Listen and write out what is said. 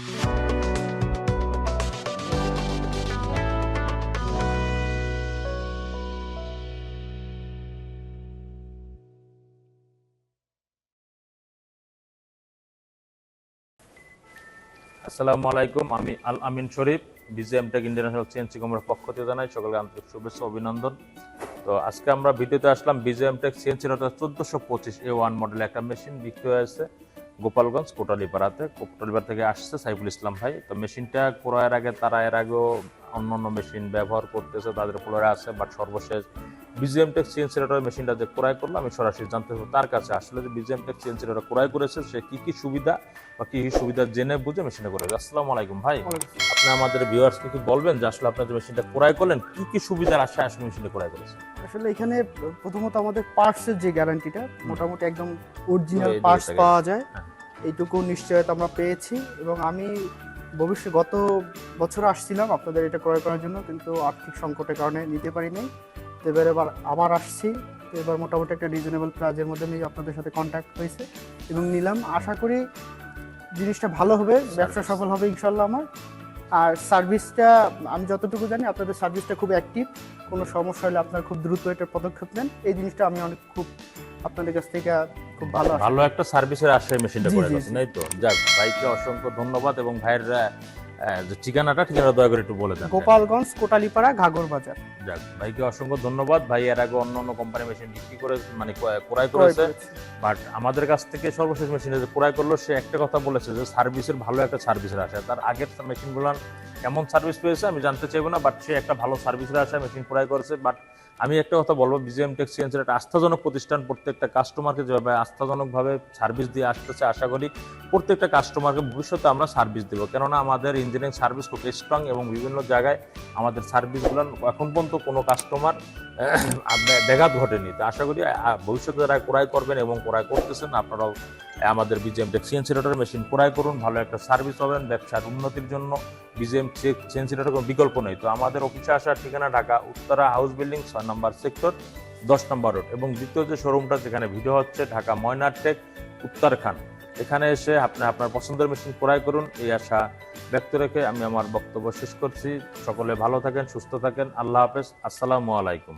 আসসালামু আলাইকুম, আমি Al Amin Sharif BGM tech international CNC কোম্পানির পক্ষ থেকে জানাই সকলকে আন্তরিক শুভেচ্ছা অভিনন্দন। তো আজকে আমরা ভিডিওতে আসলাম বিজিএম টেক সিএনসি চোদ্দোশো পঁচিশ এ ওয়ান মডেল একটা মেশিন বিক্রি হয়েছে গোপালগঞ্জ কোটালীপাড়াতে। কোটালীপাড়া থেকে আসছে সাইফুল ইসলাম ভাই। তো মেশিনটা ক্রয়ের আগে তারা এর আগেও অন্য অন্য মেশিন ব্যবহার করতেছে তাদের ফ্লোরে আছে বাট সর্বশেষ বিজিএম টেক সিএনসিটার মেশিনটা যে ক্রয় করল আমি সরাসরি জানতে চাইব তার কাছে আসলে যে বিজিএম টেক সিএনসিটা ক্রয় করেছে সে কি কি সুবিধা বা কি কি সুবিধা জেনে বুঝে মেশিনটা করেছে আসসালামু আলাইকুম ভাই। আপনি আমাদের ভিউয়ার্সকে কি বলবেন যে আসলে আপনার যে মেশিনটা ক্রয় করলেন কি কি সুবিধার আশায় আসলে মেশিনটা ক্রয় করেছেন আসলে এখানে প্রথমত আমাদের পার্টসের যে গ্যারান্টিটা মোটামুটি একদম অরিজিনাল পার্টস পাওয়া যায়। হ্যাঁ। এইটুকু নিশ্চয়তা আমরা পেয়েছি এবং আমি ভবিষ্যৎ গত বছর আসছিলাম আপনাদের এটা ক্রয় করার জন্য কিন্তু আর্থিক সংকটের কারণে নিতে পারি নাই তো এবার এবার আবার আসছি। তো এবার মোটামুটি একটা রিজনেবল প্রাইজের মধ্যে আমি আপনাদের সাথে কন্ট্যাক্ট হয়েছে এবং নিলাম। আশা করি জিনিসটা ভালো হবে ব্যবসা সফল হবে ইনশাল্লাহ আমার। আর সার্ভিসটা আমি যতটুকু জানি আপনাদের সার্ভিসটা খুব অ্যাক্টিভ কোনো সমস্যা হলে আপনারা খুব দ্রুত এটা পদক্ষেপ নেন। এই জিনিসটা আমি অনেক খুব আপনাদের কাছ থেকে খুব ভালো ভালো একটা সার্ভিসের আশ্রয় মেশিনটা করে জি, তাই এই তো যাক ভাইকে অসংখ্য ধন্যবাদ এবং ভাইয়ের যে ঠিকানাটা ঠিকানা দয়া করে একটু বলে দেন। গোপালগঞ্জ কোটালীপাড়া ঘাগর বাজার। যাক ভাইকে অসংখ্য ধন্যবাদ। ভাই এর আগে অন্য অন্য কোম্পানি মেশিন বিক্রি করে মানে ক্রয়- করেছে। বাট আমাদের কাছ থেকে সর্বশেষ মেশিনে যে ক্রয় করল সে একটা কথা বলেছে যে সার্ভিসের ভালো একটা সার্ভিসের আশা। তার আগের মেশিনগুলো কেমন সার্ভিস পেয়েছে আমি জানতে চাইব না বাট সে একটা ভালো সার্ভিসের আশায় মেশিন ক্রয় করেছে। বাট আমি একটা কথা বলব বিজিএম টেক্সিয়েন্সের একটা আস্থাজনক প্রতিষ্ঠান প্রত্যেকটা কাস্টমারকে যেভাবে আস্থাজনকভাবে সার্ভিস দিয়ে আসতেছে আশা করি প্রত্যেকটা কাস্টমারকে ভবিষ্যতে আমরা সার্ভিস দেবো। কেননা আমাদের ইঞ্জিনিয়ারিং সার্ভিস খুব স্ট্রং এবং বিভিন্ন জায়গায় আমাদের সার্ভিসগুলো এখন পর্যন্ত কোনো কাস্টমার ব্যাঘাত ঘটেনি। তো আশা করি ভবিষ্যতে যারা ক্রয় করবেন এবং ক্রয় করতেছেন। আপনারাও আমাদের বিজিএম টেক সিএনসিলেটর মেশিন ক্রয় করুন, ভালো একটা সার্ভিস পাবেন, ব্যবসার উন্নতির জন্য। বিজিএম সিএনসিলেটর কোনো বিকল্প নেই। তো আমাদের অফিসে আসার ঠিকানা ঢাকা, উত্তরা হাউস বিল্ডিং ছয় নম্বর সেক্টর দশ নম্বর রোড এবং দ্বিতীয় যে শোরুমটা যেখানে ভিডিও হচ্ছে, ঢাকা ময়নার টেক উত্তরখান। এখানে এসে আপনি আপনার পছন্দের মেশিন ক্রয় করুন, এই আশা ব্যক্ত রেখে আমি আমার বক্তব্য শেষ করছি। সকলে ভালো থাকেন, সুস্থ থাকেন, আল্লাহ হাফেজ, আসসালামু আলাইকুম।